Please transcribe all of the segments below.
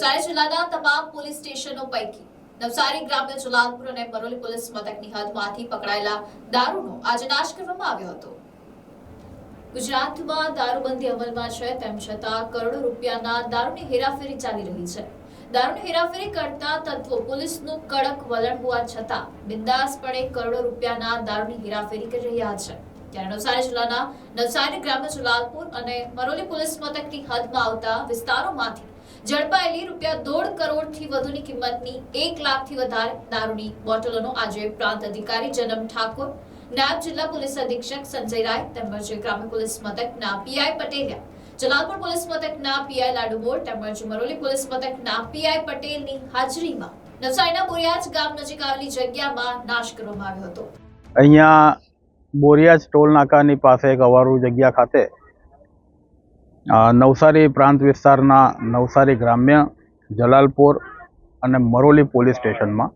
નવસારી જિલ્લાના તમામ પોલીસ સ્ટેશનો પૈકી નવસારી, ગ્રામ્ય જલાલપુર અને બરોલી પોલીસ મથકની હદમાંથી પકડાયેલા દારૂનો આજે નાશ કરવામાં આવ્યો હતો. ગુજરાતમાં દારૂબંધી અમલમાં છે, તેમ છતાં કરોડો રૂપિયાના દારૂની હેરાફેરી ચાલી રહી છે. દારૂની હેરાફેરી કરતા તત્વો પોલીસનું કડક વલણ હોવા છતાં બિંદાસપણે કરોડો રૂપિયાના દારૂની હેરાફેરી કરી રહ્યા છે. ત્યારે નવસારી જિલ્લાના નવસારી, ગ્રામ્ય જલાલપુર અને મરોલી પોલીસ મથકની હદમાં આવતા વિસ્તારોમાંથી ઝડપાયેલી રૂપિયા દોઢ કરોડથી વધુની કિંમતની એક લાખથી વધારે દારૂની બોટલોનો આજે પ્રાંત અધિકારી જનમ ઠાકોર, નાયબ જિલ્લા પોલીસ અધિક્ષક સંજય રાય, તેમજ ગ્રામ્ય પોલીસ મથકના પીઆઈ પટેલિયા જલાલપુર પોલીસ મથકના પીઆઈ લાડુબોર તેમજ મરોલી પોલીસ મથકના પીઆઈ પટેલની હાજરીમાં નવસારીના બોરિયાજ ગામ નજીક આવેલી જગ્યામાં નાશ કરવામાં આવ્યો હતો. અહીંયા બોરિયાજ ટોલ નાકાની પાસે એક અવારું જગ્યા ખાતે નવસારી પ્રાંત વિસ્તારના નવસારી ગ્રામ્ય જલાલપુર અને મરોલી પોલીસ સ્ટેશનમાં.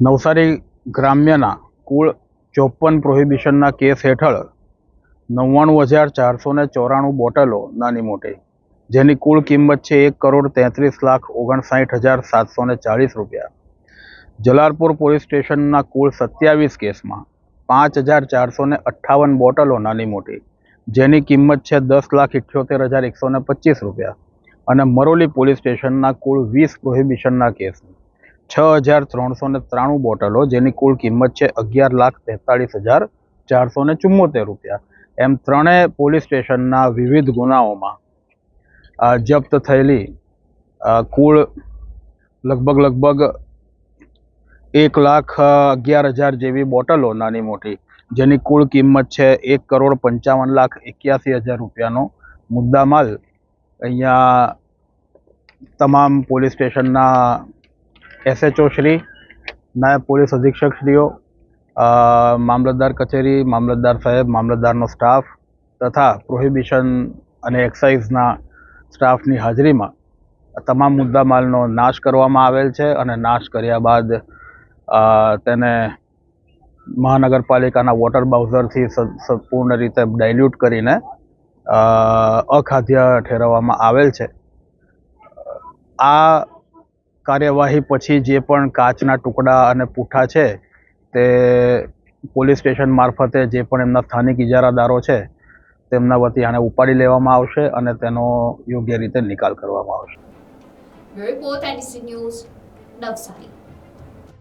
નવસારી ગ્રામ્યના કુલ ચોપન પ્રોહિબિશનના કેસ હેઠળ નવ્વાણું હજાર ચારસો ને ચોરાણું બોટલો નાની મોટી, જેની કુલ કિંમત છે એક કરોડ તેત્રીસ લાખ ઓગણસાઠ હજાર સાતસો ને ચાળીસ રૂપિયા. જલાલપુર પોલીસ સ્ટેશનના કુલ સત્યાવીસ કેસમાં પાંચ હજાર ચારસો ને અઠ્ઠાવન બોટલો નાની મોટી જેની કિંમત છે દસ લાખ ઇઠ્યોતેર હજાર એકસો ને પચીસ રૂપિયા. અને મરોલી પોલીસ સ્ટેશનના કુલ વીસ પ્રોહિબિશનના કેસ છ હજાર ત્રણસો ને ત્રાણું બોટલો, જેની કુલ કિંમત છે અગિયાર લાખ તેતાળીસ હજાર ચારસો ને ચુમ્મોતેર રૂપિયા. એમ ત્રણેય પોલીસ સ્ટેશનના વિવિધ ગુનાઓમાં જપ્ત થયેલી કુલ લગભગ લગભગ એક લાખ અગિયાર હજાર જેવી બોટલો નાની મોટી, જેની કુલ કિંમત છે એક કરોડ પંચાવન લાખ એક્યાસી હજાર રૂપિયાનો મુદ્દામાલ. અહીંયા તમામ પોલીસ સ્ટેશનના એસએચઓ શ્રી, નાયબ પોલીસ અધિક્ષક શ્રીઓ મામલતદાર કચેરી, મામલતદાર સાહેબ, મામલતદારનો સ્ટાફ તથા પ્રોહિબિશન અને એક્સાઇઝના સ્ટાફની હાજરીમાં તમામ મુદ્દામાલનો નાશ કરવામાં આવેલ છે અને નાશ કર્યા બાદ તેને મહાનગરપાલિકાના વોટર બાઉઝરથી સંપૂર્ણ રીતે ડાયલ્યુટ કરીને અખાદ્ય ઠેરવવામાં આવેલ છે. આ કાર્યવાહી પછી જે પણ કાચના ટુકડા અને પૂઠા છે, તે પોલીસ સ્ટેશન મારફતે જે પણ એમના સ્થાનિક ઇજારાદારો છે, તેમના વતી આને ઉપાડી લેવામાં આવશે અને તેનો યોગ્ય રીતે નિકાલ કરવામાં આવશે. Report news Navsari